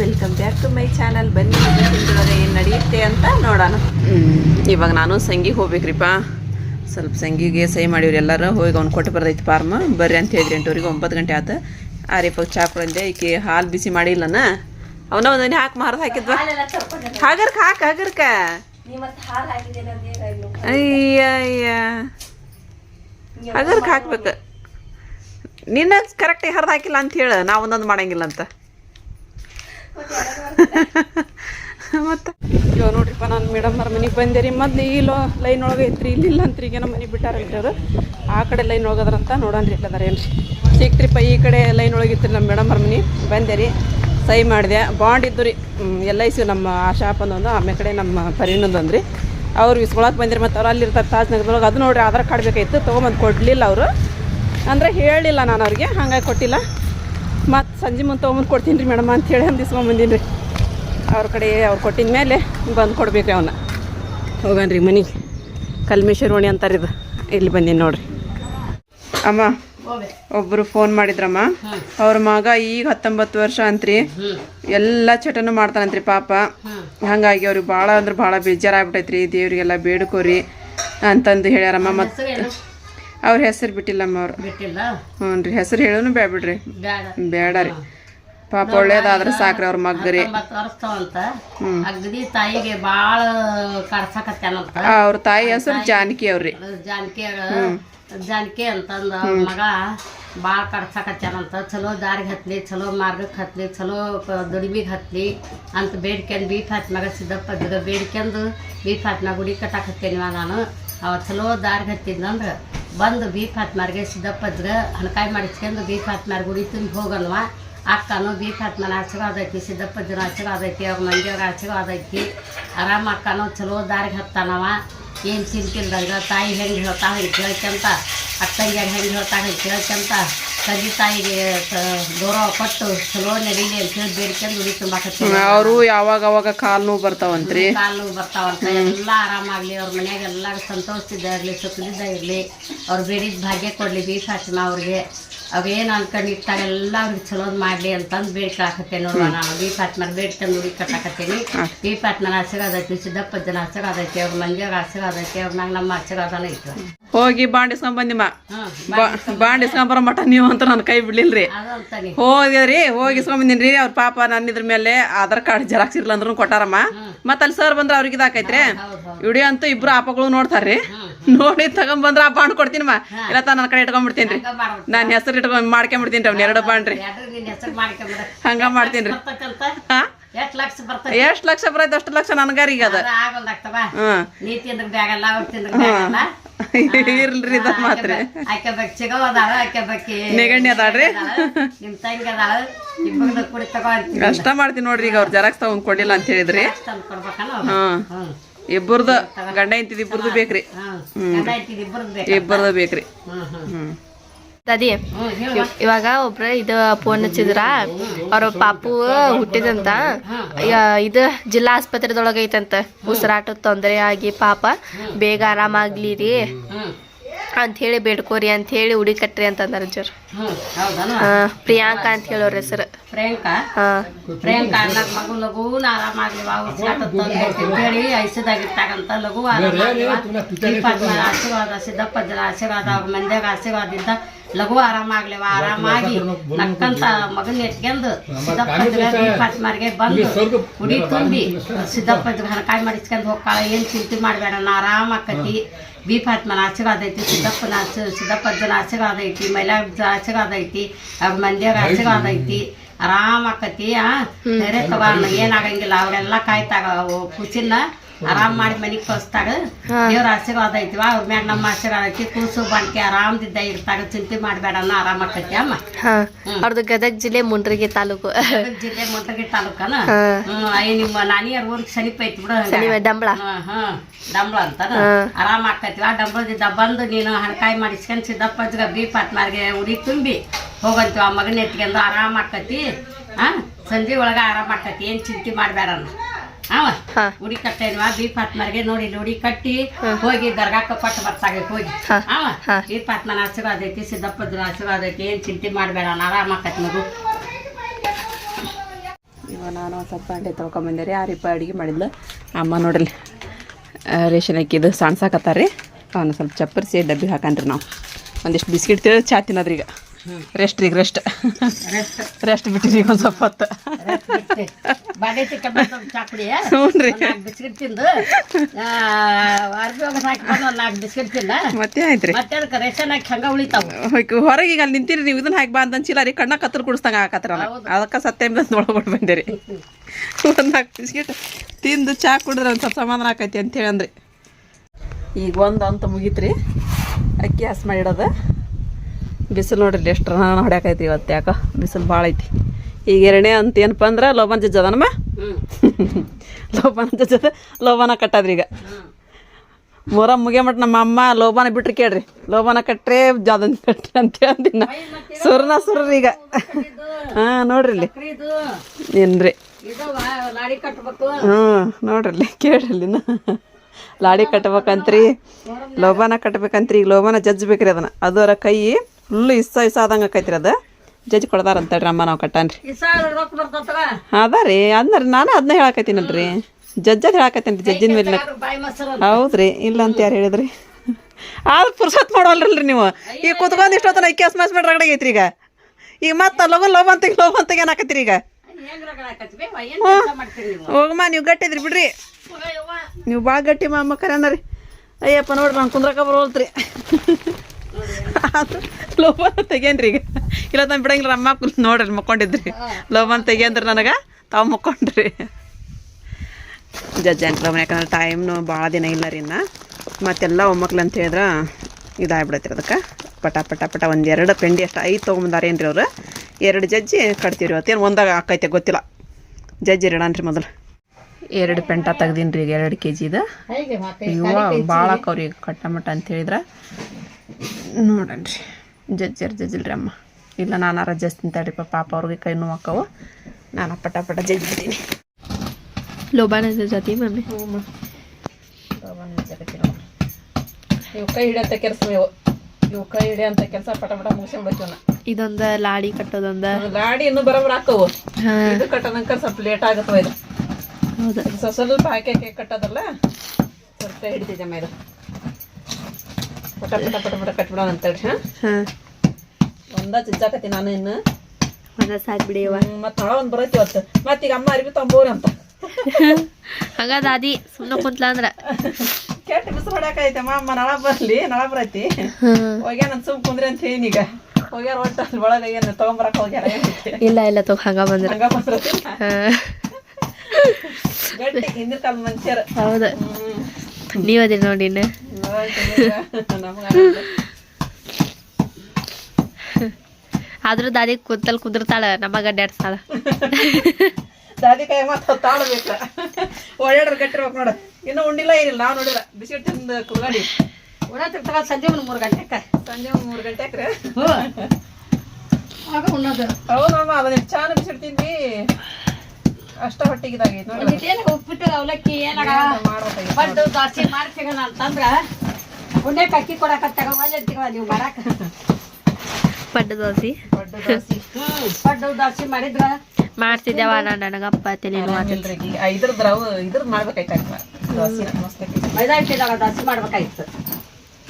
Welcome back to my channel ಬನ್ನಿ ಏನು ನಡೆಯುತ್ತೆ ಅಂತ ನೋಡೋಣ. ಇವಾಗ ನಾನು ಸಂಗಿಗೆ ಹೋಗ್ಬೇಕ್ರಿಪ್ಪ. ಸ್ವಲ್ಪ ಸಂಗಿಗೆ ಸಹಿ ಮಾಡಿವ್ರಿ ಎಲ್ಲರೂ. ಹೋಗಿ ಅವ್ನು ಕೊಟ್ಟು ಬರ್ದೈತಿ ಫಾರ್ಮ್ ಬರ್ರಿ ಅಂತ ಹೇಳಿದ್ರಿ ಎಂಟೂರಿಗೆ ಒಂಬತ್ತು ಗಂಟೆ ಆತು. ಆರಿಫಾಗ ಚಾ ಈಕೆ ಹಾಲು ಬಿಸಿ ಮಾಡಿಲ್ಲನ. ಅವನ ಒಂದೊಂದು ಹಾಕಿ ಮಾರ್ದು ಹಾಕಿದ್ವ. ಹಾಗರ್ಕ ಹಾಕ, ಹಾಗರ್ಕ. ಅಯ್ಯ ಅಯ್ಯ ಹಾಗರ್ಕ ಹಾಕ್ಬೇಕು. ನಿನ್ನ ಕರೆಕ್ಟಾಗಿ ಹರಿದು ಹಾಕಿಲ್ಲ ಅಂತ ಹೇಳು. ನಾವು ಒಂದೊಂದು ಮಾಡಂಗಿಲ್ಲ ಅಂತ. ಮತ್ತೆ? ಇವಾಗ ನೋಡ್ರಿಪ್ಪ, ನಾನು ಮೇಡಮ್ ಅವ್ರ ಮನೆಗೆ ಬಂದೆ ರೀ. ಮೊದ್ಲು ಈ ಲೋ ಲೈನ್ ಒಳಗೆ ಐತ್ರಿ ಇಲ್ಲಿಲ್ಲ ಅಂತ್ರಿ ಈಗೇನೋ ಮನೆ ಬಿಟ್ಟಾರಲ್ರಿ ಅವರು ಆ ಕಡೆ ಲೈನ್ ಒಳಗದ್ರಂತ ನೋಡನ್ರಿ ಇಲ್ಲದಾರ ಏನ್ರಿ. ಸಿಕ್ತ್ರಿಪ್ಪ ಈ ಕಡೆ ಲೈನ್ ಒಳಗಿತ್ತು ನಮ್ಮ ಮೇಡಮ್ ಅವ್ರ ಮನೆ. ಬಂದೆ ರೀ ಸೈ ಮಾಡಿದೆ. ಬಾಂಡ್ ಇದ್ದು ರೀ ಎಲ್ ಐ ಸಿ ನಮ್ಮ ಆ ಶಾಪ್ ಒಂದೊಂದು, ಆಮೇಲೆ ಕಡೆ ನಮ್ಮ ಪರಿನೊಂದು ಅಂದ್ರಿ ಅವ್ರು ಇಸ್ಕೊಳಕ್ಕೆ ಬಂದಿರಿ ಮತ್ತು ಅವ್ರು ಅಲ್ಲಿರ್ತಾರೆ ತಾಜ್ನಗರದೊಳಗೆ ಅದು ನೋಡ್ರಿ, ಆಧಾರ್ ಕಾರ್ಡ್ ಬೇಕಾಗಿತ್ತು, ತೊಗೊಂಬಂದು ಕೊಡಲಿಲ್ಲ ಅವರು. ಅಂದರೆ ಹೇಳಿಲ್ಲ ನಾನು ಅವ್ರಿಗೆ, ಹಂಗಾಗಿ ಕೊಟ್ಟಿಲ್ಲ. ಮತ್ತು ಸಂಜೆ ಮುಂದೆ ತೊಗೊಂಬಂದು ಕೊಡ್ತೀನಿ ರೀ ಮೇಡಮ್ ಅಂಥೇಳಿ ಅಂದು ಇಸ್ಕೊಂಬಂದೀನಿ ರೀ. ಅವ್ರ ಕಡೆ ಅವ್ರು ಕೊಟ್ಟಿದ ಮೇಲೆ ಬಂದು ಕೊಡ್ಬೇಕು ಅವನ್ನ ಹೋಗನ್ರಿ ಮನೆಗೆ ಕಲ್ಮೇಶ್ವರೋಣಿ ಅಂತಾರೆ ಇದು. ಇಲ್ಲಿ ಬಂದೀನಿ ನೋಡ್ರಿ. ಅಮ್ಮ ಒಬ್ಬರು ಫೋನ್ ಮಾಡಿದ್ರಮ್ಮ. ಅವ್ರ ಮಗ ಈಗ ಹತ್ತೊಂಬತ್ತು ವರ್ಷ ಅಂತ್ರಿ. ಎಲ್ಲ ಚಟನು ಮಾಡ್ತಾನಂತ್ರಿ ಪಾಪ. ಹಂಗಾಗಿ ಅವ್ರಿಗೆ ಭಾಳ ಅಂದ್ರೆ ಭಾಳ ಬೇಜಾರಾಗ್ಬಿಟ್ಟೈತ್ರಿ. ದೇವ್ರಿಗೆಲ್ಲ ಬೇಡ್ಕೋರಿ ಅಂತಂದು ಹೇಳ್ಯಾರಮ್ಮ. ಮತ್ತು ಅವ್ರ ಹೆಸರು ಬಿಟ್ಟಿಲ್ಲಮ್ಮ ಅವ್ರು. ಬಿಟ್ಟಿಲ್ಲ? ಹ್ಞೂ ರೀ ಹೆಸರು ಹೇಳೋನು ಬೇಡ ಬಿಡ್ರಿ. ಬೇಡ ರೀ. ಪಾಪ ಒಳ್ಳೇದಾದ್ರೆ ಸಾಕ್ರಿ ಅವ್ರ ಮಗ್ಗರಿ ಅಗದಿ ತಾಯಿಗೆ ಕಡ್ಸಕತ್ಯಾನಂತ ಅವ್ರ ತಾಯಿ ಹೆಸರು ಜಾನಕಿ ಅವ್ರಿ. ಜಾನಕಿ ಜಾನಕಿ ಅಂತಂದ ಅವ್ರ ಮಗ ಭಾಳ ಕಡ್ಸಕತ್ಯಾನಂತ ಚಲೋ ದಾರಿಗೆ ಹತ್ಲಿ ಚಲೋ ಮಾರ್ಗಕ್ಕೆ ಹತ್ಲಿ ಚಲೋ ದುಡಿಮಿಗೆ ಹತ್ಲಿ ಅಂತ ಬೇಡ್ಕೊಂಡು ಬಿ ಫಾತ್ಮ್ಯಾಗ ಸಿದ್ದಪ್ಪ ಬೇಡ್ಕೊಂಡು ಬೇಡ್ಕೊಂಡು ಬಿ ಫಾತ್ಮ್ಯಾಗ ಗುಡಿ ಕಟ್ಟಾಕತ್ತೇನಿವ ನಾನು. ಅವ ಚಲೋ ದಾರಿಗೆ ಹತ್ತಿದ್ನಂದ್ರೆ ಬಂದು ಬಿ ಫಾತ್ಮಾರ್ಗೆ ಸಿದ್ದಪ್ಪದ್ರೆ ಹಣಕಾಯಿ ಮಾಡಿಸ್ಕೊಂಡು ಬಿ ಫಾತ್ಮಾರ್ ಗುಡಿ ತುಂಬಿ ಹೋಗಲ್ವ? ಅಕ್ಕನು ಬಿ ಫಾತ್ಮನ ಆಶೀರ್ವಾದ ಐತಿ ಸಿದ್ದಪ್ಪಜ್ಜನ ಆಶೀರ್ವಾದ ಐತಿ ಅವ್ರ ಮಂದಿಯವ್ರ ಆಶೀರ್ವಾದ ಐತಿ ಆರಾಮ ಅಕ್ಕನು ಚಲೋ ದಾರಿಗೆ ಹತ್ತಾನವ. ಏನು ಚಿಂತಿಲ್ದಂಗ ತಾಯಿ ಹೆಂಗೆ ಹೇಳ್ತಾ ಹಂಗೆ ಕೇಳ್ಕೊಂತ? ಅಕ್ಕಂಗೆ ಹೆಂಗೆ ಹೇಳ್ತಾ ಹಂಗೆ ಕೇಳ್ಕೊಂತ? ತಂದೆ ತಾಯಿಗೆ ಗೌರವ ಕೊಟ್ಟು ಚಲೋ ನಡೀಲಿ ಅಂತ ಹೇಳಿ ಬೇಡ್ಕೊಂಡು ಗುಡಿ ತುಂಬಾಕತ್ತೀನಿ ಅವರು ಯಾವಾಗ ಅವಾಗ ಕಾಲು ನೋವು ಬರ್ತಾವಂತ್ರಿ. ಕಾಲು ಬರ್ತಾವಂತ. ಎಲ್ಲ ಆರಾಮಾಗ್ಲಿ ಅವ್ರ ಮನ್ಯಾಗ ಎಲ್ಲ ಸಂತೋಷದಿಂದ ಇರಲಿ ಸುಖದಿಂದ ಇರಲಿ. ಅವ್ರು ಬೇಡಿದ ಭಾಗ್ಯ ಕೊಡಲಿ ಬಿ ಫಾತಿಮಾ ಅವ್ರಿಗೆ. ಅವೇನು ಅನ್ಕೊಂಡಿರ್ತಾರೆ ಎಲ್ಲ ಅವ್ರಿಗೆ ಚಲೋದು ಮಾಡಲಿ ಅಂತಂದು ಬೇಡ್ಕೊಳಕತ್ತೇನೆ ನೋಡುವ ನಾನು ಬಿ ಫಾತಿಮಾರ್ ಬೇಡ್ಕೊಂಡು ಉಡಿ ಕಟ್ಟಾಕತ್ತೀನಿ. ಬಿ ಪಾಟ್ನರ್ ಆಶೀರ್ವಾದ ಐತಿ ಸಿದ್ದಪ್ಪಜ್ಜನ ಆಶೀರ್ವಾದ ಐತಿ ಅವ್ರ ಮಂದಿಯವ್ರ ಆಶೀರ್ವಾದ ಐತಿ ಅವ್ರ ನಂಗೆ ನಮ್ಮ ಆಶೀರ್ವಾದನೂ ಐತಿ ಹೋಗಿ ಬಾಂಡಿಸ್ಕೊಂಬಂದಿಮ್ಮ ಇಸ್ಕೊಂಡ್ ಬಂದಿಮ್ಮ ಹ್ಞೂ ಮಠ ನೀವು ಅಂತ ನನ್ನ ಕೈ ಬಿಡ್ಲಿಲ್ರಿ ಹೋಗ್ಯಾರಿ ಹೋಗಿ ಇಸ್ಕೊಂಡ್ ಬಂದಿನ್ರಿ ಅವ್ರ ಪಾಪ ನನ್ನ ಇದ್ರ ಮೇಲೆ ಆಧಾರ್ ಕಾರ್ಡ್ ಜೆರಾಕ್ಸ್ ಇರ್ಲಂದ್ರೂ ಕೊಟ್ಟಾರಮ್ಮ. ಮತ್ತೆ ಅಲ್ಲಿ ಸರ್ ಬಂದ್ರೆ ಅವ್ರಿಗೆ ಇದಾಕೈತ್ರಿ. ವಿಡಿಯೋ ಅಂತೂ ಇಬ್ರು ಆಪಗಳು ನೋಡ್ತಾರ್ರಿ. ನೋಡಿ ತಗೊಂಬಂದ್ರ ಆ ಬಾಂಡ್ ಕೊಡ್ತೀನಿ ಮಾ. ಇಲ್ಲ ತಾ ನನ್ನ ಕಡೆ ಇಟ್ಕೊಂಡ್ಬಿಡ್ತೀನಿ ರೀ. ನಾನು ಹೆಸರು ಇಟ್ಕೊಂಡ್ ಮಾಡ್ಕೊಂಡ್ಬಿಡ್ತೀನಿ ಅವ್ನ ಎರಡು ಬಾಂಡ್ರಿ ಹಂಗ ಮಾಡ್ತೀನಿ ರೀ. ಹಾ? ಎಷ್ಟು ಲಕ್ಷ ಬರ್ತದೆ ಎಷ್ಟ್ ಲಕ್ಷ ಬರೈತೆ ಅಷ್ಟು ಲಕ್ಷ ನನ್ಗಾರ ಈಗ ಅದ. ಇರ್ಲ್ರಿ ಇದ ಮಾತ್ರ. ನೆಗಣ್ಣಿ ಅದಾಳ್ರಿ ಕಷ್ಟ ಮಾಡ್ತೀನಿ ನೋಡ್ರಿ ಈಗ ಅವ್ರ ಜೆರಾಕ್ಸ್ ತಗೊಂಡ್ ಕೊಡಿಲ್ಲ ಅಂತ ಹೇಳಿದ್ರಿ. ಹ್ಮ್. ಇಬ್ಬರದು ಗಂಡ ಇಂತಿದ್ ಇಬ್ಬರದು ಬೇಕ್ರಿ. ಇಬ್ಬರದ ಬೇಕ್ರಿ. ಹ್ಮ್ ಅದಿ ಇವಾಗ ಒಬ್ರ ಇದು ಫೋನ್ ಹಚ್ಚಿದ್ರ? ಅವ್ರ ಪಾಪು ಹುಟ್ಟಿದಂತ. ಇದು ಜಿಲ್ಲಾ ಆಸ್ಪತ್ರೆದೊಳಗೈತಂತ. ಉಸಿರಾಟದ ತೊಂದರೆ ಆಗಿ ಪಾಪ. ಬೇಗ ಆರಾಮಾಗ್ಲಿ ರೀ ಹ್ಮ್ ಅಂತ ಹೇಳಿ ಬೇಡ್ಕೋರಿ ಅಂತ ಹೇಳಿ ಉಡಿ ಕಟ್ರಿ ಅಂತಂದಾರ ಜರ್. ಹ್ಮ್ ಹೌದನ? ಪ್ರಿಯಾಂಕಾ ಅಂತ ಹೇಳೋರ್ ಹೆಸರು. ಪ್ರಿಯಾಂಕಾ? ಹಾ. ಪ್ರಿಯಾಂಕಾ ಅನ್ನಕ್ ಮಗು ಲಘುನ ಆರಾಮಾಗ್ಲಿವ ಉಸಿರಾಟ ತೊಂದ್ರೆ ಐತಿ ಹೇಳಿ ಐಸದಾಗಿತ್ತಾಗಂತ ಲಘು ಆರಾಮಾಗ್ಲಿವ ದೀಪಜ್ಜನ ಆಶೀರ್ವಾದ ಸಿದ್ದಪ್ಪಜ್ಜನ ಆಶೀರ್ವಾದ ಅವ್ರ ಮಂದ್ಯಾಗ ಆಶೀರ್ವಾದಿಂದ ಲಘು ಆರಾಮಾಗ್ಲಿವ ಆರಾಮಾಗಿ ನಕ್ಕಂತ ಮಗನ ಎತ್ಕೊಂಡು ಸಿದ್ದಪ್ಪಜ್ಜಗ ಮಾರ್ಗೆ ಬಂದು ಉಡಿ ತುಂಬಿ ಸಿದ್ದಪ್ಪ ಹಣಕಾಯಿ ಮಾಡಿಸ್ಕೊಂಡು ಹೋಗ್ತಾಳ. ಏನು ಚಿಂತೆ ಮಾಡ್ಬೇಡ ನಾ ಆರಾಮ ಆಕತಿ. ಬಿ ಫಾತ್ಮನ ಆಶೀರ್ವಾದ ಐತಿ ಸಿದ್ದಪ್ಪನ ಸಿದ್ದಪ್ಪ ಸಿದ್ದಪ್ಪಜ್ಜನ ಆಶೀರ್ವಾದ ಐತಿ ಮಹಿಳಾ ಆಶೀರ್ವಾದ ಐತಿ ಅವ್ರ ಮಂದ್ಯಾಗ ಆಶೀರ್ವಾದ ಐತಿ. ಆರಾಮ ಆಕತಿ ಆ. ಬೇರೆ ತಗೋ ಏನಾಗಂಗಿಲ್ಲ ಅವರೆಲ್ಲ ಕಾಯ್ತಾಗ ಖುಷಿನ ಆರಾಮ್ ಮಾಡಿ ಮನಿಗ್ ಕಳಿಸ್ತಾಗ ದೇವ್ರ ಆಶೀರ್ವಾದ ಐತಿವ ಅವ್ರ ಮ್ಯಾಗ ನಮ್ಮ ಆಶೀರ್ವಾದ ಐತಿ. ಕೂಸು ಬಾಣ್ಕೆ ಆರಾಮದಿದ್ದ ಇರ್ತಾಗ ಚಿಂತೆ ಮಾಡ್ಬೇಡ ಅನ್ನೋ ಆರಾಮ್ ಆಕತಿ ಅಮ್ಮ. ಅವ್ರದ್ದು ಗದಗ ಜಿಲ್ಲೆ ಮುಂಡ್ರಿಗೆ ತಾಲೂಕು. ಜಿಲ್ಲೆ ಮುಂಡ್ರಿಗೆ ತಾಲೂಕನ? ಅಯ್ಯ ನಿಮ್ಮ ನಾನಿಯರ್ ಊರಿಗೆ ಸಮೀಪ ಐತಿ ಬಿಡು ಡಂಬಳ. ಡಂಬಳ ಅಂತ. ಆರಾಮ್ ಆಗ್ತೈತಿವ ಡಂಬಳದಿಂದ ಬಂದು ನೀನು ಹಣಕಾಯಿ ಮಾಡಿಸ್ಕೊಂಡ್ ಸಿದ್ದಪ್ಪಜ್ಗ ಬಿ ಪಾತ್ಮಾರ್ಗೆ ಉಡಿ ತುಂಬಿ ಹೋಗಂತೀವ ಆ ಮಗನ ಎತ್ಕೊಂಡು ಆರಾಮ್ ಆಕತಿ. ಹಾ ಸಂಜೆ ಒಳಗ ಆರಾಮ್ ಆಕತಿ ಏನ್ ಚಿಂತೆ ಮಾಡ್ಬೇಡ ಅವ? ಉಡಿ ಕಟ್ಟೇನ್ವಾ ಬಿ ನೋಡಿ ಉಡಿ ಕಟ್ಟಿ ಹೋಗಿ ದರ್ಗಾಕ ಕೊಟ್ಟು ಬರ್ತಾಗ ಹೋಗಿ. ಆವಾ ಅವ. ಬಿ ಪಾಟ್ಮನ ಆಶೀರ್ವಾದ ಐತಿ ಸಿದ್ದಪ್ಪದ್ರ ಆಶೀರ್ವಾದ ಐತಿ ಏನ್ ಚಿಂತೆ ಮಾಡಬೇಡ ಆರಾಮ್ ಆಕತಿ ಮಗು. ಇವಾಗ ನಾನು ಸ್ವಲ್ಪ ಅಂಡೆ ತೊಳ್ಕೊಂಬಂದೆ ರೀ ಆರಿಪ್ಪ ಅಡುಗೆ ಮಾಡಿದ್ಲು. ಅಮ್ಮ ನೋಡ್ರಿ ಆ, ರೇಷನ್ ಅಕ್ಕಿದು ಸಣ್ಸಾಕತ್ತಾರ ರೀ. ಅವನು ಸ್ವಲ್ಪ ಚಪ್ಪರಿಸಿ ಡಬ್ಬಿ ಹಾಕನ್ರಿ ನಾವು. ಒಂದಿಷ್ಟು ಬಿಸ್ಕಿಟ್ ತಿಳಿ ಚಾ ತಿನ್ನೋದ್ರಿ ಈಗ ರೆಸ್ಟ್ ಈಗ ರೆಸ್ಟ್ ರೆಸ್ಟ್ ಬಿಟ್ಟಿರಿ ಒಂದು ಸ್ವಲ್ಪ ಹೊತ್ತು. ಹ್ಞೂನ್ರಿ. ರೀ ಬಿಸ್ಕಿಟ್ ತಿಂದು ಅರ್ಬಿ ಹೋಗಿ ಹಾಕಿ ಬಂದು ಒಂದು ನಾಲ್ಕು ಬಿಸ್ಕಿಟ್ ತಿಂದ. ಮತ್ತೆ ಆಯ್ತು ರೀ ಮತ್ತೆ ಅದಕ್ಕೆ ರೇಷನ್ ಹಾಕಿ ಹಂಗ ಉಳಿತಾವು. ಹೊರಗೆ ಈಗ ಅಲ್ಲಿ ನಿಂತಿರಿ ನೀವು ಇದನ್ನ ಹಾಕಿ ಬಾ ಅಂತ ಅಂಚಿಲ್ಲ ರೀ ಕಣ್ಣ ಕತ್ತರ್ ಕುಡಿಸ್ದಂಗೆ ಹಾಕತ್ರ ಅದಕ್ಕೆ ಸತ್ಯ ಒಳಗೊಂಡು ಬಂದೆ ರೀ ಒಂದು ನಾಲ್ಕು ಬಿಸ್ಕಿಟ್ ತಿಂದು ಚಾ ಕುಡಿದ್ರೆ ಒಂದು ಸ್ವಲ್ಪ ಸಮಾಧಾನ ಆಕೈತಿ ಅಂತೇಳಿ ಅಂದ್ರಿ ಈಗ ಒಂದು ಅಂತ ಮುಗೀತ್ರಿ. ಅಕ್ಕಿ ಹಸ್ ಮಾಡಿಡೋದು ಬಿಸಿಲು ನೋಡ್ರಿ ಎಷ್ಟು ಹೊಡ್ಯಾಕೈತಿ ಇವತ್ತು ಯಾಕೆ? ಬಿಸಿಲು ಭಾಳ ಐತಿ. ಈಗ ಎರಡನೇ ಅಂತ ಏನಪ್ಪ ಅಂದ್ರೆ ಲೋಬನ್ ಜಜ್ಜದನಮ್ಮ ಲೋಬಾನ ಜಜ್ಜದ ಲೋಬನ ಕಟ್ಟದ್ರಿ ಈಗ. ಮೊರ ಮುಗಿಯ ಮಟ್ಟ ನಮ್ಮ ಅಮ್ಮ ಲೋಬನ ಬಿಟ್ರಿ ಕೇಳ್ರಿ. ಲೋಬನ ಕಟ್ರೆ ಜಾದನ್ ಕಟ್ರಿ ಅಂತ ಅಂದಿನ ಸುರ್ನ ಸುರ್ರಿ ಈಗ. ಹಾ ನೋಡ್ರಿ ಏನ್ರಿ? ಹ್ಞೂ ನೋಡ್ರಿ ಕೇಳ್ರಿ ಲಾಡಿ ಕಟ್ಬೇಕಂತ್ರಿ ಲೋಬನ ಕಟ್ಬೇಕಂತ್ರಿ ಈಗ ಲೋಬನ ಜಜ್ಬೇಕ್ರಿ ಅದನ್ನ. ಅದರ ಕೈ ಫುಲ್ ಇಸ್ಸ ಇಸ್ಸ ಆದಂಗೆ ಆಕೈತ್ರಿ ಅದು. ಜಜ್ಜಿ ಕೊಡ್ತಾರಂತೇಳ್ರಿ ಅಮ್ಮ ನಾವು ಕಟ್ಟನ್ರಿ. ಅದ ರೀ ಅಂದ್ರೆ ನಾನು ಅದನ್ನ ಹೇಳಕತ್ತೀನಲ್ರಿ ಜಜ್ಜದ್ ಹೇಳಕತ್ತೀನಿ ರೀ. ಜಜ್ಜಿನ ಮೇಲೆ ಹೌದ್ರಿ ಇಲ್ಲ ಅಂತ ಯಾರು ಹೇಳಿದ್ರಿ ಆದ್ರೆ ಪುರ್ಸತ್ ಮಾಡೋಲ್ರಲ್ರಿ ನೀವು ಈಗ ಕುತ್ಕೊಂಡು ಇಷ್ಟೊತ್ತನ ಕೇಸ್ ಮಾಸ್ ಮಾಡ್ರಿ ರಗಡೆ ಐತ್ರಿ ಈಗ ಈಗ ಮತ್ತೆ ಲೋಗನ್ ಲೋಬ ಅಂತ ಲೋಬ ಅಂತ ಏನಾಕತ್ತೀರಿ ಈಗ ಹೋಗಮ್ಮ ನೀವು. ಗಟ್ಟಿದ್ರಿ ಬಿಡ್ರಿ ನೀವು ಭಾಳ ಗಟ್ಟಿ ಮಾಮ್ಮ ಕರೆ ಅಯ್ಯಪ್ಪ ನೋಡ್ರಿ ನಾನು ಕುಂದ್ರಕ ಬರೋಲ್ತ್ರಿ ಲೋಬನ ತೆಗೇನ್ರಿ ಈಗ. ಇಲ್ಲ ತಂದು ಬಿಡಂಗಿಲ್ಲ ಅಮ್ಮ ನೋಡ್ರಿ ಮಕ್ಕೊಂಡಿದ್ರಿ. ಲೋಬನ್ ತೆಗೇಂದ್ರೆ ನನಗೆ ತಾವು ಮಕ್ಕೊಂಡ್ರಿ. ಜಜ್ಜ ಅಂತ ಯಾಕಂದ್ರೆ ಟೈಮ್ನು ಭಾಳ ದಿನ ಇಲ್ಲ ರೀ ಇನ್ನು. ಮತ್ತೆಲ್ಲ ಒಮ್ಮಕ್ಳು ಅಂತ ಹೇಳಿದ್ರೆ ಇದಾಗ್ಬಿಡತ್ರಿ ಅದಕ್ಕೆ. ಪಟ ಪಟ ಪಟ ಒಂದು ಎರಡು ಪೆಂಡಿ ಅಷ್ಟು ಐದು ತೊಗೊಂಬಂದಾರೇನು ರೀ ಅವ್ರು? ಎರಡು ಜಜ್ಜಿ ಕಟ್ತೀವಿ ರೀ ಅವತ್ತೇನು ಒಂದಾಗ ಹಾಕೈತೆ ಗೊತ್ತಿಲ್ಲ. ಜಜ್ಜಿ ಇಡಾನ್ರಿ ಮೊದಲು. ಎರಡು ಪೆಂಟ ತೆಗ್ದೀನಿ ರೀ ಈಗ ಎರಡು ಕೆ ಜಿದು ಇವ ಭಾಳ ಹಾಕವ್ರಿ ಈಗ ಕಟ್ಟ ಮಟ್ಟ ಅಂತ ಹೇಳಿದ್ರೆ. ನೋಡನ್ರಿ. ಜಜ್ಜರ್ ಜಜ್ಜಿಲ್ರಿ ಅಮ್ಮ ಇಲ್ಲ ನಾನಾರ ಜಜ್ತೀನಿ ತಡ್ರಿಪ್ಪ ಪಾಪ ಅವ್ರಿಗೆ ಕೈ ನೋವು ನಾನು ಪಟ ಪಟ ಜಜ್ಜಿದ್ದೀನಿ ಲೋಬಾನ ಜೊತೆ ಮಮ್ಮಿ? ಇವು ಕೈ ಹಿಡಿಯಂತ ಕೆಲಸ ಇವು. ಇವು ಕೈ ಹಿಡಿಯಂತ ಕೆಲಸ ಪಟ ಪಟ ಮುಗಿಸ್ಕೊಂಡ್ಬಿಡ್ತೀವಿ ನಾ ಇದೊಂದು ಲಾಡಿ ಕಟ್ಟೋದೊಂದು? ಗಾಡಿ ಇನ್ನೂ ಬರೋಬ್ರ ಹಾಕವು ಇದು ಕಟ್ಟೋದಂಕ ಸ್ವಲ್ಪ ಲೇಟ್ ಆಗತ್ತವ ಇದು ಹೌದ. ಸ್ವಲ್ಪ ಸ್ವಲ್ಪ ಹಾಕಿ ಕಟ್ಟೋದಲ್ಲ ಸ್ವಲ್ಪ ಕೈ ಮೇಲೆ ಪಟ ಪಟ ಪಟ ಪಟ ಕಟ್ಬಿಡೋಣ ಅಂತೇಳಿ ಹಾಂ. ಹಾ ಒಂದ ಚಿಚ್ಚಾಕತಿ ನಾನು ಇನ್ನು. ಒಂದ ಸಾಕ್ ಬಿಡಿಯವ್ವ ಮತ್ತೆ ನಾಳೆ ಒಂದು ಬರೈತಿ ಇವತ್ತು. ಮತ್ತೀಗ ಅಮ್ಮ ಅರಿವಿ ತೊಂಬೋರಿ ಅಂತ. ಹಂಗ ದಾದಿ ಸುಮ್ಮನೆ ಕುಂತ್ಲ ಅಂದ್ರ. ಕೆಟ್ಟ ಬಿಸಿಲು ಹೊಡ್ಯಾಕೈತೆ ಅಮ್ಮ. ನಳ ಬರಲಿ ನಳ ಬರೈತಿ. ಹೋಗ್ಯಾನ ಅಂತ ಸುಮ್ ಕುಂದ್ರಿ ಅಂತ ಹೇಳಿ ಈಗ. ಹೋಗ್ಯಾರ ಒಟ್ಟು ಅಲ್ಲಿ ಒಳಗೆ ಏನು ತೊಗೊಂಬರಕ್ಕೆ ಹೋಗ್ಯಾರ ಇಲ್ಲ ಇಲ್ಲ ತಗೋ ಹಂಗ ಬಂದ್ರ. ಹಂಗ ಬಂದ್ರತಿ ಹಾ. ಗಟ್ಟಿ ಹಿಂದಿನ ಕಾಲ ಮನುಷ್ಯರು. ಹೌದ. ನೀವದೇ ನೋಡಿ ಆದ್ರೂ ದಾದಿ ಕುಂತಲ್ ನಮ್ಮ ನಮಗ ಅಡ್ಡಾಡ್ಸ್ತಾಳ ದಾದಿ ಕೈ ಮತ್ತೆ ತಾಳ್ಬೇಕ. ಓಡಾಡ್ರ ಗಟ್ಟಿ ನೋಡ. ಇನ್ನೂ ಉಂಡಿಲ್ಲ ಏನಿಲ್ಲ ನಾವು ನೋಡಿಲ್ಲ ಬಿಸಿ ತಿಂದು ಕುಳಗಾಡಿ ಉಣತಿರ್ತಾವ ಸಂಜೆ ಒಂದು ಮೂರು ಗಂಟೆಗೆ ಸಂಜೆ ಒಂದು ಮೂರು ಗಂಟೆಗೆ ರೀ ಹ್ಞೂ. ಆಗ ಉಣ್ಣೋದು. ಹೌದು ನೋಡಮ್ಮ ಅದನ್ನ ಚಾನ ಬಿಸಿಟ್ ತಿಂದ್ವಿ ಅಷ್ಟ ನೋಡಿ ಉಪ್ಪಿಟ್ಟು ಅವಲಕ್ಕಿ ಏನಾಗ ಮಾಡ್ಬೇಕು ಬಂದು ದೋಸೆ ಮಾಡ್ತೀಗ ಅಂತಂದ್ರ ಕೊಡಕತ್ತಾಗ ನೀವು ಮಾಡಾಕ ಪಡ್ಡ ದೋಸಿ. ಪಡ್ಡ ದೋಸಿ. ಹ್ಮ್ ಪಡ್ಡು ದೋಸಿ ಮಾಡಿದ್ರ? ಮಾಡ್ತಿದ್ದೇವ ನಾನು ನನಗಪ್ಪ ತಲೆ ಇದ್ರದ್ದು ರವ ದೋಸೆ. ಮೈದಾ ಹಿಟ್ಟಿದಾಗ ದೋಸೆ ಮಾಡ್ಬೇಕಾಗಿತ್ತು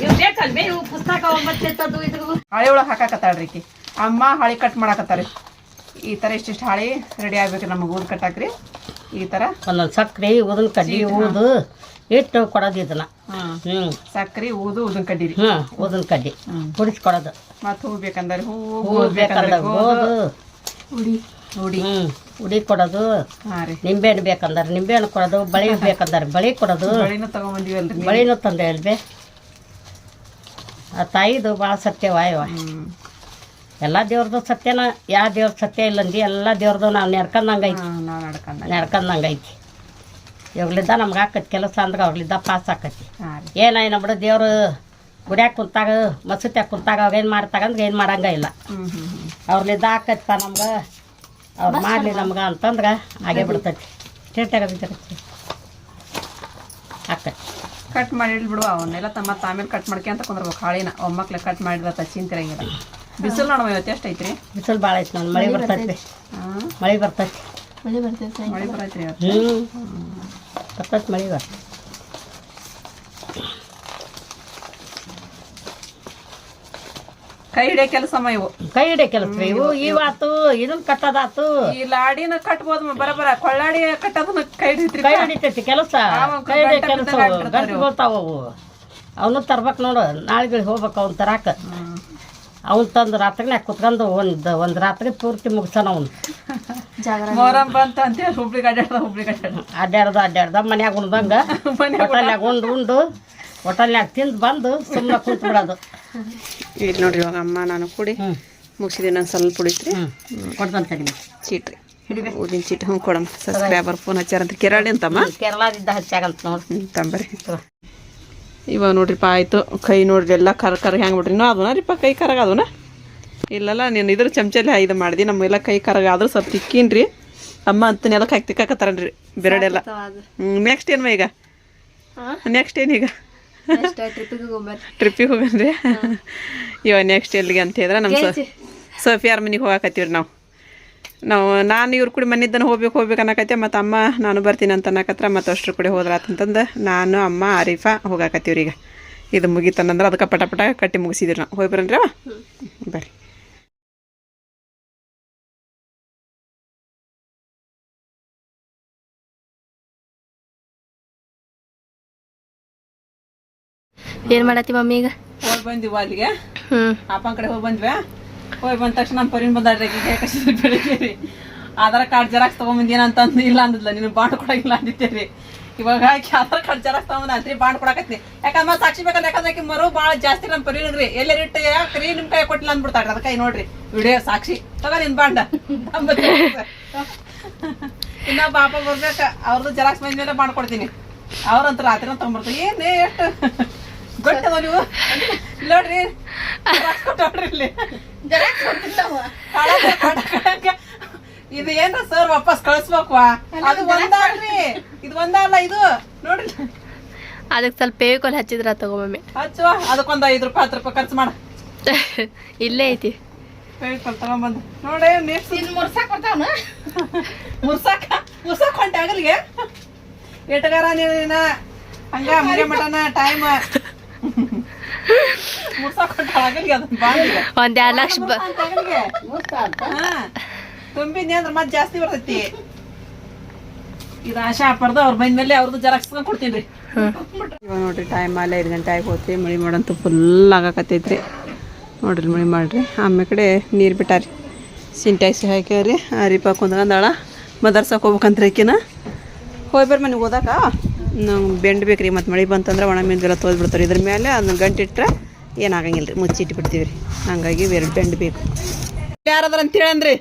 ಇವು ಬೇಕಲ್ವೇ? ಇವು ಪುಸ್ತಕ ಹಾಳೆ ಒಳಗೆ ಹಾಕಾಕತ್ತಾಳ್ರಿ ಅಮ್ಮ ಹಾಳಿ ಕಟ್ ಮಾಡಾಕತ್ತಾರಿ. ಈ ಥರ ಇಷ್ಟಿಷ್ಟು ಹಾಳಿ ರೆಡಿ ಆಗ್ಬೇಕು ನಮಗೆ ಊದ್ ಕಟ್ಟಾಕ್ರಿ. ಈ ಥರ ಒಂದೊಂದು ಸಕ್ರೆ ಉದನ್ ಕಡ್ಡಿ ಊದು ಇಟ್ಟು ಕೊಡೋದು ಇದನ್ನ. ಸಕ್ಕರೆ ಹ್ಞೂ ಸಕ್ರೆ ಊದು ಉದನ್ ಕಡ್ಡಿರಿ ಹ್ಞೂ ಊದಿನ ಕಡ್ಡಿ. ಕುಡಿಸಿ ಕೊಡೋದು. ಮತ್ತು ಹೂ ಬೇಕಂದ್ರೆ ಹೂ ಬೇಕಂದ್ರೆ ಗೋದು ಉಡಿ ಉಡಿ ಹ್ಞೂ ಉಡಿ ಕೊಡೋದು. ರೀ. ನಿಂಬೆಹಣ್ಣು ಬೇಕಂದ್ರೆ. ನಿಂಬೆಹಣ್ಣು ಕೊಡೋದು ಬಳಿ ಬೇಕಂದ್ರೆ. ಬಳಿ ಕೊಡೋದು. ಬಳಿನೂ ತಗೊಂಬಂದಿವಲ್ರಿ ಅಂದ್ರೆ ಬಳಿನೂ ತಂದೆ ಅಲ್ವೇ? ಆ ತಾಯಿದು ಭಾಳ ಸತ್ಯ ಇವ. ಹ್ಮ್. ಎಲ್ಲ ದೇವ್ರದ್ದು ಸತ್ಯನ ಯಾವ ದೇವ್ರ ಸತ್ಯ ಇಲ್ಲಂದು ಎಲ್ಲ ದೇವ್ರದ್ದು ನಾವು ನೆಡ್ಕೊಂಡಂಗೆ ಐತಿ. ನೆಡ್ಕೊಂಡಂಗೆ ಐತಿ. ಇವ್ರಲಿದ್ದ ನಮ್ಗೆ ಆಕತಿ ಕೆಲಸ ಅಂದ್ರೆ ಅವ್ರಲಿದ್ದ ಪಾಸ್ ಆಕತಿ. ಏನಾಯ್ನ ನಮ್ಮ ದೇವ್ರು ಗುಡ್ಯಾಗ ಕುಂತಾಗ ಮಸೂತ್ಯಾಗ ಕುಂತಾಗ ಅವ್ರು ಏನು ಮಾಡ್ತಾಗ ಅಂದ್ರೆ ಏನು ಮಾಡಂಗ ಇಲ್ಲ. ಅವ್ರಲಿದ್ದ ಆಕತ್ಪ ನಮ್ಗೆ ಅವ್ರು ಮಾಡಲಿ ನಮ್ಗೆ ಅಂತಂದ್ರೆ ಹಾಗೆ ಬಿಡ್ತೈತಿ. ಬಿದ್ದೈತಿ ಆಕತಿ. ಕಟ್ ಮಾಡಿ ಬಿಡುವ ಅವನ್ನೆಲ್ಲ ತಮ್ಮ ತಾಮೇಲೆ ಕಟ್ ಮಾಡ್ಕೊಂತ ಕುಂದ್ರಬೇಕು. ಹಾಳಿನ ಒಮ್ಮಕ್ಳು ಕಟ್ ಮಾಡಿದ್ರೆ ಚಿಂತಿರಂಗಿಲ್ಲ. ಬಿಸಿಲು ನೋಡುವ ಇವತ್ತು ಎಷ್ಟು ಐತ್ರಿ? ಬಿಸಿಲು ಭಾಳ ಐತಿ ನಾನು ಮಳೆ ಬರ್ತೈತಿ ಮಳೆ ಬರ್ತೈತಿ ಮಳೆ ಬರ್ತೈತೆ ಮಳೆ ಬರೈತ್ರಿ ಕೈ ಹಿಡಿಯೋ ಕೆಲಸ ಇವು. ಕೈ ಹಿಡಿಯ ಕೆಲಸ ಇವು ಇವಾತು ಇದನ್ನ ಕಟ್ಟದಾತು. ಈ ಲಾಡಿನ ಕಟ್ಬೋದು ಬರಬರ ಕೊಳ್ಳಾಡಿ ಕಟ್ಟೋದನ್ನ ಕೈ ಹಿಡಿತ್ರಿ ಕೈ ಹಿಡಿತೈತಿ ಕೆಲಸ. ಕೈ ಹಿಡಿಯ ಕೆಲಸ ಗಂಟು ಬೀಳ್ತಾವ ಅವು. ಅವನು ತರ್ಬೇಕು ನೋಡು. ನಾಳೆಗಳಿಗೆ ಹೋಗ್ಬೇಕು ಅವ್ನು ತರಾಕ. ಅವ್ನು ತಂದು ರಾತ್ರಿನಾಗ ಕುತ್ಕೊಂಡು ಒಂದು ಒಂದು ರಾತ್ರಿ ಪೂರ್ತಿ ಮುಗಿಸೋಣ ಅವ್ನು. ಮೊಹರಂ ಬಂತ ಅಂತೇಳಿ ಹುಬ್ಳಿಗೆ ಅಡ್ಡಾಡ್ದ ಹುಬ್ಳಿಗೆ ಅಡ್ಡಾಡ್ದ ಅಡ್ಡಾಡ್ದ ಅಡ್ಡಾಡ್ದ ಮನ್ಯಾಗ ಉಣ್ದಂಗ. ಹೋಟೆಲ್ನಾಗ ಉಂಡು ಉಂಡು. ಹೋಟೆಲ್ನಾಗ ತಿಂದು ಬಂದು ಸುಮ್ಮನೆ ಕೂತ್ ಬಿಡೋದು. ಈಗ ನೋಡ್ರಿ ಇವಾಗ ಅಮ್ಮ ನಾನು ಕುಡಿ ಮುಗಿಸಿದೆ ನಾನು ಸ್ವಲ್ಪ ಉಳಿತ್ರಿ. ಹ್ಞೂ ಚೀಟ್ರಿ ಊದಿನ ಚೀಟ್. ಹ್ಞೂ ಕೊಡಮ್ಮ. ಸಬ್ಸ್ಕ್ರೈಬರ್ ಫೋನ್ ಹಚ್ಚಾರಂತ ಕೇರಳಿ ಅಂತಮ್ಮ. ಕೇರಳದಿಂದ ಹಚ್ಚಾಗಂತ ನೋಡಿ. ಹ್ಞೂ ತಂಬರಿ. ಇವಾಗ ನೋಡ್ರಿಪ್ಪ ಆಯಿತು. ಕೈ ನೋಡ್ರಿ ಎಲ್ಲ ಕರ್ ಕರ್ ಹೆಂಗೆ ಬಿಡ್ರಿ ಇನ್ನೂ ಅದನ್ನ ರೀಪ್ಪ ಕೈ ಕರಗ ಅದನ್ನ ಇಲ್ಲಲ್ಲ ನೀನು ಇದ್ರ ಚಮಚಲ್ಲಿ ಇದು ಮಾಡಿದಿ ನಮ್ಮೆಲ್ಲ ಕೈ ಕರಗ ಆದ್ರೆ ಸ್ವಲ್ಪ ತಿಕ್ಕೀನ್ರಿ. ಅಮ್ಮ ಅಂತ ನೆಲಕ್ಕೆ ಹಾಕಿ ತಿಕ್ಕಾಕತ್ತಾರನ್ರಿ ಬೆರಡೆಲ್ಲ. ಹ್ಞೂ ನೆಕ್ಸ್ಟ್ ಏನು ಈಗ? ನೆಕ್ಸ್ಟ್ ಏನೀಗ ಟ್ರಿಪ್ಪಿಗೆ ಹೋಗನ್ರಿ ಇವ ನೆಕ್ಸ್ಟ್ ಎಲ್ಲಿಗೆ ಅಂತ ಹೇಳಿದ್ರೆ ನಮ್ಮ ಸೋಫಿಯಾರ ಮನೆಗೆ ಹೋಗಾಕತ್ತೀವಿ ನಾವು. ನಾವು ನಾನು ಇವ್ರ ಕೂಡ ಮನಿದ್ದನ ಹೋಗ್ಬೇಕು ಹೋಗ್ಬೇಕು ಅನ್ನಕತ್ತೆ ಮತ್ತು ಅಮ್ಮ ನಾನು ಬರ್ತೀನಿ ಅಂತ ಅನ್ನಕತ್ರ ಮತ್ತು ಅಷ್ಟ್ರ ಕೂಡ ಹೋದ್ರಾತಂತಂದು ನಾನು ಅಮ್ಮ ಆರಿಫಾ ಹೋಗಾಕತ್ತೀವ್ರಿ ಈಗ. ಇದು ಮುಗೀತನಂದ್ರೆ ಅದಕ್ಕೆ ಪಟ ಪಟ ಕಟ್ಟಿ ಮುಗಿಸಿದ್ರಿ ನಾವು. ಹೋಗಿ ಬರನ್ರಿ ಬರ್ರಿ. ಏನ್ ಮಾಡತ್ತಿ ಮಮ್ಮಿ ಈಗ? ಹೋಗಿ ಬಂದಿವ ಅಲ್ಲಿಗೆ. ಹ್ಮ್. ಅಪ್ಪನ ಕಡೆ ಹೋಗಿ ಬಂದ್ವಿ. ಹೋಗಿ ಬಂದ ತಕ್ಷಣ ನಮ್ಮ ಪರಿನ್ ಬಂದಾಡ್ರಿ ಬೆಳಿಗ್ಗೆ ಆಧಾರ್ ಕಾರ್ಡ್ ಜೆರಾಕ್ಸ್ ತೊಗೊಂಬಂದಿನ ಅಂತಂದು ಇಲ್ಲ ಅಂದಿಲ್ಲ ನೀನು ಬಾಂಡ್ ಕೊಡಂಗಿಲ್ಲ ಅಂದಿದ್ದೆ ರೀ. ಇವಾಗ ಆಕಿ ಆಧಾರ್ ಕಾರ್ಡ್ ಜೆರಾಕ್ಸ್ ತೊಗೊಂಬಂದ ಅಂತ್ರಿ ಬಾಂಡ್ ಕೊಡಕತ್ತಿ. ಯಾಕಂದ್ರೆ ಸಾಕ್ಷಿ ಬೇಕಂದ್ರೆ ಯಾಕಂದ್ರೆ ಆಕಿ ಮರು ಭಾಳ ಜಾಸ್ತಿ ನಮ್ಮ ಪರಿನ್ರಿ ಎಲ್ಲೇ ಇಟ್ಟು ಯಾಕ್ರಿ ನಿಮ್ ಕೈ ಕೊಟ್ಟಿಲ್ಲ ಅಂದ್ಬಿಡ್ತಾರ ಅದಕ್ಕೆ ನೋಡ್ರಿ ವಿಡಿಯೋ ಸಾಕ್ಷಿ. ತಗೋ ನಿನ್ ಬಾಂಡ. ಇನ್ನ ಪಾಪ ಬರ್ಬೇಕ ಅವ್ರದ್ದು ಜೆರಾಕ್ಸ್ ಬಂದ ಮೇಲೆ ಬಾಂಡ್ ಕೊಡ್ತೀನಿ. ಅವ್ರಂತ ರಾತ್ರಿ ತಗೊಂಡ್ಬರ್ತಾರೆ ಏನೇ ಎಷ್ಟು? ಗೊತ್ತದ ನೀವು ನೋಡ್ರಿ ಕೊಟ್ಟವ್ರಿ. ಇದು ಏನ್ರ ಸರ್ ವಾಪಸ್ ಕಳಿಸ್ಬೇಕು ಅದು ಒಂದಲ್ರಿ ಇದು ಒಂದಲ್ಲ ಇದು? ನೋಡ್ರಿ. ಅದಕ್ಕೆ ಸ್ವಲ್ಪ ಪೇವಿಕೋಲ್ ಹಚ್ಚಿದ್ರ ತಗೋ ಮಮ್ಮಿ. ಹಚ್ಚುವ. ಅದಕ್ಕೊಂದು ಐದು ರೂಪಾಯಿ ಹತ್ತು ರೂಪಾಯಿ ಖರ್ಚು ಮಾಡ. ಇಲ್ಲೇ ಐತಿ. ಹೇಳ್ಕೊಲ್ ತಗೊಂಬಂದು. ನೋಡಿ ನೆಕ್ಸ್ಟ್ ಮುರ್ಸಾಕ್ ಬರ್ತಾವನ ಮುರ್ಸಾಕ? ಮುರ್ಸಾಕ್ ಹೊಂಟೆ ಆಗಲ್ಗೆ? ಎಟಗಾರ ನೀನ ಹಂಗ ಮನೆ ಮಟನ ಟೈಮ್ ಒಂದ್ ಎರಡ್ ಲಕ್ಷ ತುಂಬಿದ್ನಿ ಅಂದ್ರೆ ಮತ್ತೆ ಜಾಸ್ತಿ ಬರ್ತೈತಿ. ಇದು ಆಶಾ ಹಾಪರ್ದು ಅವ್ರ ಬಂದ ಮೇಲೆ ಅವ್ರದ್ದು ಜೆರಾಕ್ಸ್ ಕೊಡ್ತೀನಿ ಇವಾಗ ನೋಡ್ರಿ ಟೈಮ್ ಅಲ್ಲ ಐದು ಗಂಟೆ ಆಗಿ ಹೋತ್ರಿ ಮಳೆ ಮಾಡಂತೂ ಫುಲ್ ಆಗಾಕತ್ತೈತ್ರಿ. ನೋಡ್ರಿ ಮಳಿ ಮಾಡ್ರಿ. ಆಮೇಲೆ ಕಡೆ ನೀರು ಬಿಟ್ಟಾರಿ. ಸಿಂಟ್ಯಾಕ್ಸ್ ಹಾಕ್ಯಾವ್ರಿ ಅರಿಪ ಕುಂದ್ಕಂದಾಳ ಮದರ್ಸಕ್ಕೆ ಹೋಗ್ಬೇಕಂತ ಆಕಿನ. ಹೋಗಿ ಬರ್ರಿ ಮನೆಗೆ ಹೋದಾಗ ನಾವು ಬೆಂಡ್ ಬೇಕ್ರಿ ಮತ್ತು ಮಳೆ ಬಂತಂದ್ರೆ ಒಣ ಮೀನ್ಗೆಲ್ಲ ತೊಯ್ದು ಬಿಡ್ತಾರೆ ಇದ್ರ ಮೇಲೆ ಅದನ್ನ ಗಂಟಿಟ್ರೆ ಏನಾಗಂಗಿಲ್ಲ ರೀ ಮುಚ್ಚಿಟ್ಟು ಬಿಡ್ತೀವಿ ರೀ ಹಂಗಾಗಿ ಎರಡು ಬೆಂಡ್ ಬೇಕು. ಯಾರದ್ರ ಅಂತ ಹೇಳನ್ರಿ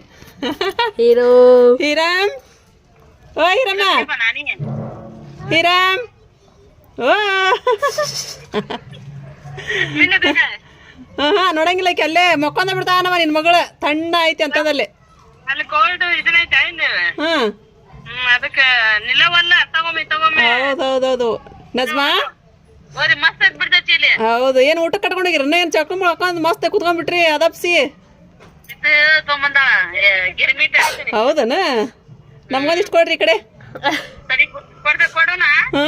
ಹೀರೋ. ಹೀರಾಮ್. ಓ ಹೀರಮ್ಮ. ಹೀರಾಮ್. ಓ. ಹಾ ಹಾ ನೋಡಂಗಿಲ್ಲ ಆಕಿ ಅಲ್ಲೇ ಮಕ್ಕೊಂದ ಬಿಡ್ತಾನವ ನಿನ್ ಮಗಳು. ತಣ್ಣ ಐತಿ ಅಂತದಲ್ಲಿ. ಅಲ್ಲಿ ಕೋಲ್ಡ್ ಇದನ್ನೈತೆ ಹಾ ಹ್ಮ್. ಅದಕ್ಕ ನಿಲವಲ್ಲ ತಗೊಮ್ಮಿ ತಗೊಮ್ಮಿ. ಹೌದು ಹೌದು ಹೌದು ನಜ್ಮಾ? ಓರಿ ಮಸ್ತ್ ಆಗಿ ಬಿಡ್ತೈತಿ ಇಲ್ಲಿ. ಹೌದು ಏನು ಊಟ ಕಟ್ಕೊಂಡಿಗಿರ ಏನು ಚಕ್ರ ಮಾಡ್ಕೊಂಡು ಮಸ್ತ್ ಕುತ್ಕೊಂಡ್ಬಿಟ್ರಿ ಅದಪ್ಸಿ. ಇದು ತೊಂಬಂದ ಗಿರ್ಮಿಟ್ ಹೌದನ? ನಮ್ಗೊಂದಿಷ್ಟು ಕೊಡ್ರಿ ಈ ಕಡೆ. ತಡಿ ಕೊಡ್ದೆ ಕೊಡೋಣ ಹಾ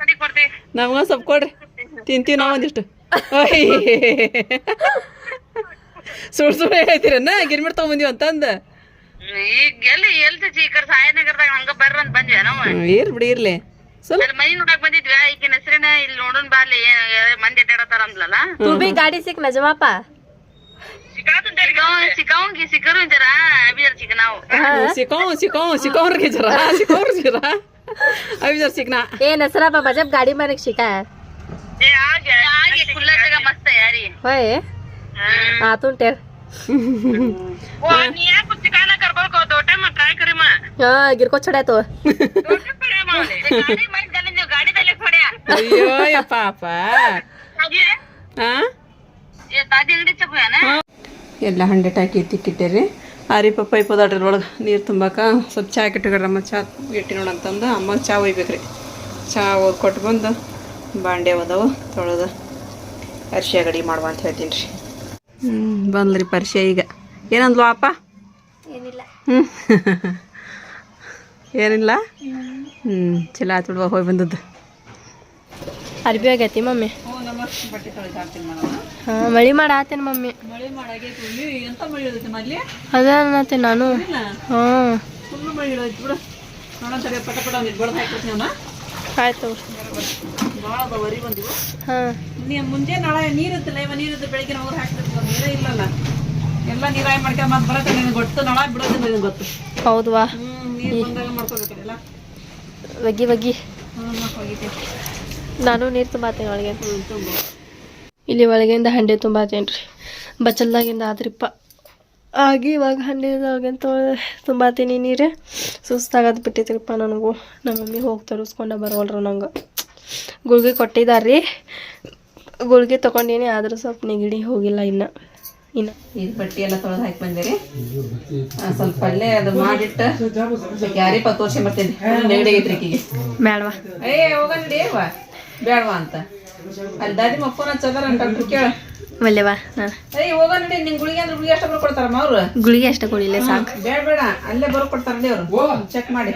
ತಡಿ ಕೊಡ್ದೆ. ನಮ್ಗೊಂದು ಸ್ವಲ್ಪ ಕೊಡ್ರಿ. ತಿಂತೀವಿ ನಾವೊಂದಿಷ್ಟು ಸುಳ್ಳು ಸುಳ್ಳು ಹೇಳ್ತೀರನ್ನ? ಗಿರ್ಮಿಟ್ ತೊಗೊಂಬಂದಿವಿ ಅಂತಂದು? ಈಗ ಎಲ್ಲಿ ಎಲ್ತೈತಿ ಈ ಕಡೆ ಸಾಯನಗರದಾಗ ಹಂಗ ಬರ್ರ ಅಂತ ಬಂದ್ವಿ ನಾವು ಹ್ಮ್, ಇರ್ಲಿ ಬಿಡಿ ಇರ್ಲಿ. ಸ್ವಲ್ಪ ಅಲ್ಲಿ ಮನಿ ನೋಡಕ್ ಬಂದಿದ್ವಿ ಈಗಿನ ಹೆಸರಿನ ಇಲ್ಲಿ ನೋಡೋಣ ಬಾರ್ಲಿ ಏನ್ ಮಂದಿ ಅಡ್ಡಾಡತಾರ ಅಂದ್ಲಲ್ಲ? ತೂ ಬಿ ಗಾಡಿ ಸಿಕ್ ನಜಮಾಪ ಸಿಕ್ಕಾವಂಗಿ ಸಿಕ್ಕರು ಜರ ಅಭಿಜರ್ ಸಿಕ್ಕ ನಾವು. ಸಿಕ್ಕಾವ್ ಸಿಕ್ಕಾವ್ ಸಿಕ್ಕಾವ್ರಿಗೆ ಜರ ಸಿಕ್ಕಾವ್ರ ಜರ. ಅವಿ ಸಿಕ್ನಾ ಏ ನಸರಾಪ ಬಜಬ್ ಗಾಡಿ ಮಾರಕ್ ಶಿಕಾ ಏ ಆಗಿ ಆಗಿ ಕುಲ್ಲತ್ತಾಗ ಮಸ್ತ್ ಯಾರಿ. ಹೋಯ್. ಆತುನ್ ಟೇರ್ ಓ ನೀ ಯಾಕೆ ಹೊಡ್ಯಾ ಅಯ್ಯೋ ಯಪ್ಪ ಅಪ್ಪ ಹಾ ತಾದಿ ಅಂಗಡಿ ಚಪ್ಪುಯಾನ ಎಲ್ಲ ಹಂಡೆ ಹಾಕಿ ತಿಕ್ಕಿಟ್ಟೇರಿ ಆರಿ ಪಪ್ಪ ಅದಾಡ್ರಿ ಒಳಗೆ ನೀರು ತುಂಬಾಕ ಸ್ವಲ್ಪ ಚಾ ಇಟ್ಕೊಡ್ರಿ ಅಮ್ಮ. ಚಾ ಇಟ್ಟಿ ನೋಡಂತಂದು ಅಮ್ಮ ಚಾ ಒಯ್ಬೇಕ್ರಿ. ಚಾ ಒಯ್ದು ಕೊಟ್ಟು ಬಂದು ಬಾಂಡೆ ಅದಾವು ತೊಳೆದು ಅರ್ಶಿ ಗಡಿ ಮಾಡುವ ಅಂತ ಹೇಳ್ತೀನಿ ರೀ. ಹ್ಞೂ ಬಂದ್ರಿ ಪರಿಚಯ ಈಗ. ಏನಂದ್ಲು ಅಪ್ಪ? ಏನಿಲ್ಲ. ಹ್ಞೂ ಏನಿಲ್ಲ? ಹ್ಞೂ ಚಲೋ ಆತು ಬಿಡುವ ಹೋಗಿ ಬಂದದ್ದು. ಅರ್ಬಿ ಆಗೈತಿ ಮಮ್ಮಿ. ಹಾಂ ಮಳಿ ಮಾಡಾತೇನೆ ಮಮ್ಮಿ? ಮಳೆ ಮಾಡಾಗೈತಿ ನೀವು ಎಂತ ಮಳಿ ಇರುತ್ತೆ ಮಲ್ಲಿ? ಅದ ಅನ್ನತ್ತೆ ನಾನು. ಹ್ಞೂ ಹಾಂ. ಆಯ್ತು ಹಾಂ. ಮುಂಜಾನೆ ನೀರು ನೀರಿತ್ತಲ್ಲ ಇವ ನೀರು ಬೆಳಿಗ್ಗೆ ಹೋಗಿ ಹಾಕ್ತಿರ್ತೀವಿ ನೀರೇ ಇಲ್ಲಲ್ಲ. ಎಲ್ಲ ನೀರಾಯಿ ಮಾಡ್ಕೊಂಡು ಮತ್ತೆ ಬರತ್ತೆ ನಿನಗೆ ಗೊತ್ತು. ನಳ ಬಿಡೋದು ನಿನಗೆ ಗೊತ್ತು. ಹೌದ್ವಾ ನೀರು ಬಂದಾಗ ಮಾಡ್ಕೋಬೇಕಲ್ಲ ಹೋಗಿದ್ದೆ ನಾನು ನೀರು ತುಂಬಾತೇನೆ ಒಳಗೆ. ಇಲ್ಲಿ ಒಳಗಿಂದ ಹಂಡೆ ತುಂಬಾತೇನೆ ರೀ ಬಚ್ಚಲ್ದಾಗಿಂದ ಆದ್ರಿಪ್ಪ. ಆಗಿ ಇವಾಗ ಹಂಡೆದಾಗಿಂದ ತುಂಬಾತೀನಿ ನೀರು. ಸುಸ್ತಾಗದ್ ಬಿಟ್ಟಿದ್ರಿಪ್ಪ ನನಗೂ. ನಮ್ಮ ಮಮ್ಮಿ ಹೋಗಿ ತರಿಸ್ಕೊಂಡ ಬರೋಲ್ರು ನಂಗೆ. ಗುಳ್ಗೆ ಕೊಟ್ಟಿದ್ದಾರೆ ಗುಳ್ಗೆ ತೊಗೊಂಡೇನಿ ಆದರೂ ಸ್ವಲ್ಪ ನೆಗಡಿ ಹೋಗಿಲ್ಲ ಇನ್ನು. ಇನ್ನು ಈ ಬಟ್ಟಿ ಎಲ್ಲ ತೊಳೆದು ಹಾಕಿ ಬಂದಿರಿ. ಆ, ಸ್ವಲ್ಪ ಅಲ್ಲೇ ಅದು ಮಾಡಿಟ್ಟು ಪತ್ತು ತೋರ್ಸಿ ಬರ್ತೀನಿ ನೆಗಡಿ ಆಗೈತ್ರಿ ಈಕಿಗೆ. ಬೇಡವಾ ಏ ಹೋಗಂಡಿ ವಾ. ಬೇಡವಾ ಅಂತ. ಅಲ್ಲಿ ದಾದಿ ಮಪ್ಪನ ಚದರ ಡಾಕ್ಟ್ರ್ ಕೇಳ. ಒಲ್ಲೆವಾ ಏಯ್ ಹೋಗ ನಡಿ ನಿನ್ ಗುಳಿಗೆ ಅಂದ್ರೆ ಗುಳಿಗೆ ಅಷ್ಟ ಬರ್ಕೊಡ್ತಾರಮ್ಮ ಅವ್ರು ಗುಳಿಗೆ ಅಷ್ಟೇ ಕೊಡಿಲ್ಲ ಸಾಕು. ಬೇಡ ಬೇಡ ಅಲ್ಲೇ ಬರ್ಕೊಡ್ತಾರ ಅವ್ರು ಚೆಕ್ ಮಾಡಿ.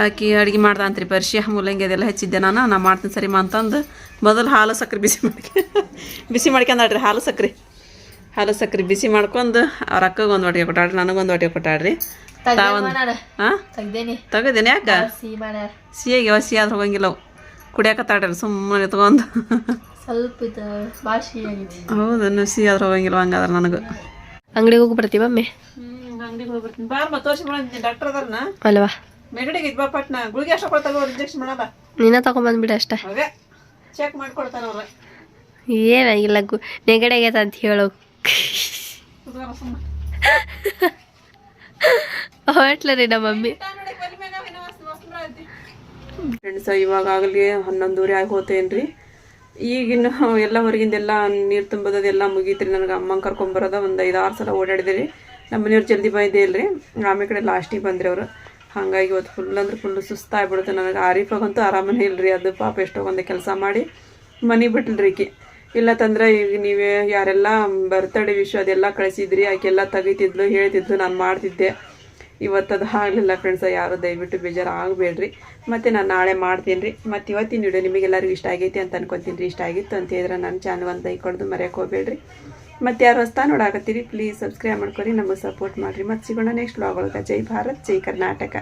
ಆಕಿ ಅಡುಗೆ ಮಾಡ್ದ ಅಂತ್ರಿ ಪರಿಶಿ ಮೂಲಂಗಿ ಅದೆಲ್ಲ ಹೆಚ್ಚಿದ್ದೆ ನಾನು ನಾ ಮಾಡ್ತೀನಿ ಸರಿಮಾ ಅಂತಂದು ಮೊದಲು ಹಾಲು ಸಕ್ಕರೆ ಬಿಸಿ ಮಾಡ್ಕೆ ಬಿಸಿ ಮಾಡ್ಕೊಂಡಾಡ್ರಿ ಹಾಲು ಸಕ್ಕರೆ ಹಾಲು ಸಕ್ಕರೆ ಬಿಸಿ ಮಾಡ್ಕೊಂಡು ಅವ್ರ ಅಕ್ಕಗೆ ಒಂದು ಒಟ್ಟಿಗೆ ಕೊಟ್ಟಾಡ್ರಿ ನನಗೊಂದು ಒಟ್ಟಿಗೆ ಕೊಟ್ಟಾಡ್ರಿ ತಾವೊಂದು ಹಾಂ ತೆಗ್ದೇನಿ. ತೆಗದೇನೆ ಯಾಕ? ಮಾಡ್ಯಾರ. ಸಿಹಿಗೆ ಯಾವ ಸಿಹಿ ಆದ್ರೆ ಹೋಗಂಗಿಲ್ಲ ಅವು. ಕುಡಿಯಾಕತ್ತಾಡ್ರಿ ಸುಮ್ಮನೆ ತಗೊಂಡು. ಸ್ವಲ್ಪ ಹೌದು ಸಿಹಿ ಆದ್ರೆ ಹೋಗಂಗಿಲ್ಲ ಹಂಗಾದ್ರೆ ನನಗೆ. ಅಂಗಡಿಗೆ ಹೋಗಿ ಬರ್ತೀವಿ ಒಮ್ಮೆ. ಅಂಗಡಿಗೆ ಹೋಗಿ ಬರ್ತೀನಿ. ಬಾ ಮತ್ತೆ ತೋರಿಸಿ ಡಾಕ್ಟರ್ ಅದಾರನ? ಅಲ್ವಾ? ನೆಗಡಿಗೆ ಬಾ ಪಟ್ನ. ಗುಳಿಗೆ ಅಷ್ಟ ಕೊಡ್ತಾರ ಇಂಜೆಕ್ಷನ್ ಮಾಡಲ್ಲ ನೀನ ತಗೊಂಬಂದ್ಬಿಡ ಅಷ್ಟೇ. ಅದೇ ಚೆಕ್ ಮಾಡ್ಕೊಡ್ತಾರ ಅವ್ರ. ಏನಾಗಿಲ್ಲ ಗು ನೆಗಡಿ ಆಗೈತೆ ಅಂತ ಹೇಳು. ಹೊಟ್ಲ ರೀ ನಮ್ಮ ಮಮ್ಮಿ. ಫ್ರೆಂಡ್ಸ ಆಗಲಿ ಹನ್ನೊಂದೂವರೆ ಆಗಿ ಹೋತೇನ್ರಿ ಈಗಿನ ಎಲ್ಲ ಹೊರಗಿಂದೆಲ್ಲ ನೀರು ತುಂಬೋದೆಲ್ಲ ಮುಗೀತ್ರಿ. ನನಗೆ ಅಮ್ಮಂಗೆ ಕರ್ಕೊಂಬರೋದ ಒಂದು ಐದು ಆರು ಸಲ ಓಡಾಡಿದಿರಿ ನಮ್ಮ ಮನೆಯವ್ರು ಜಲ್ದಿ ಬಂದಿದೆ ಇಲ್ರಿ. ಆಮೇಲೆ ಕಡೆ ಲಾಸ್ಟಿಗೆ ಬಂದ್ರಿ ಅವರು. ಹಾಗಾಗಿ ಇವತ್ತು ಫುಲ್ ಅಂದ್ರೆ ಫುಲ್ ಸುಸ್ತಾಗ್ಬಿಡುತ್ತೆ ನನಗೆ ಆರೀಫಾಗಂತೂ ಆರಾಮನೆ ಇಲ್ರಿ. ಅದು ಪಾಪ ಎಷ್ಟೋ ಒಂದು ಕೆಲಸ ಮಾಡಿ ಮನೆ ಬಿಟ್ಲ್ರಿ ಈಕಿ. ಇಲ್ಲ ತಂದ್ರೆ ಈಗ ನೀವೇ ಯಾರೆಲ್ಲ ಬರ್ತಡೇ ವಿಷಯ ಅದೆಲ್ಲ ಕಳಿಸಿದ್ರಿ, ಆಕೆಲ್ಲ ತೆಗಿತಿದ್ಲು, ಹೇಳ್ತಿದ್ಲು, ನಾನು ಮಾಡ್ತಿದ್ದೆ. ಇವತ್ತು ಅದು ಆಗಲಿಲ್ಲ ಫ್ರೆಂಡ್ಸ ಯಾರು ದಯವಿಟ್ಟು ಬೇಜಾರು ಆಗಬೇಡ್ರಿ. ಮತ್ತು ನಾನು ನಾಳೆ ಮಾಡ್ತೀನಿ ರೀ ಮತ್ತು ಇವತ್ತಿನ ವಿಡಿಯೋ ನಿಮಗೆಲ್ಲರಿಗೂ ಇಷ್ಟ ಆಗೈತಿ ಅಂತ ಅನ್ಕೊತೀನಿ ರೀ. ಇಷ್ಟ ಆಗಿತ್ತು ಅಂತ ಹೇಳಿದ್ರೆ ನನ್ನ ಚಾನಲ್ ಒಂದು ಕೊಡೋದು ಮರೆಯೋಕೆ ಹೋಗ್ಬೇಡ್ರಿ. ಮತ್ತು ಯಾರು ಹೊಸ್ತಾ ನೋಡಾಕತ್ತೀರಿ ಪ್ಲೀಸ್ ಸಬ್ಸ್ಕ್ರೈಬ್ ಮಾಡ್ಕೊರಿ ನಮಗೆ ಸಪೋರ್ಟ್ ಮಾಡಿರಿ. ಮತ್ತು ಸಿಗೋಣ ನೆಕ್ಸ್ಟ್ ಬ್ಲಾಗ್ ಒಳಗೆ. ಜೈ ಭಾರತ್, ಜೈ ಕರ್ನಾಟಕ.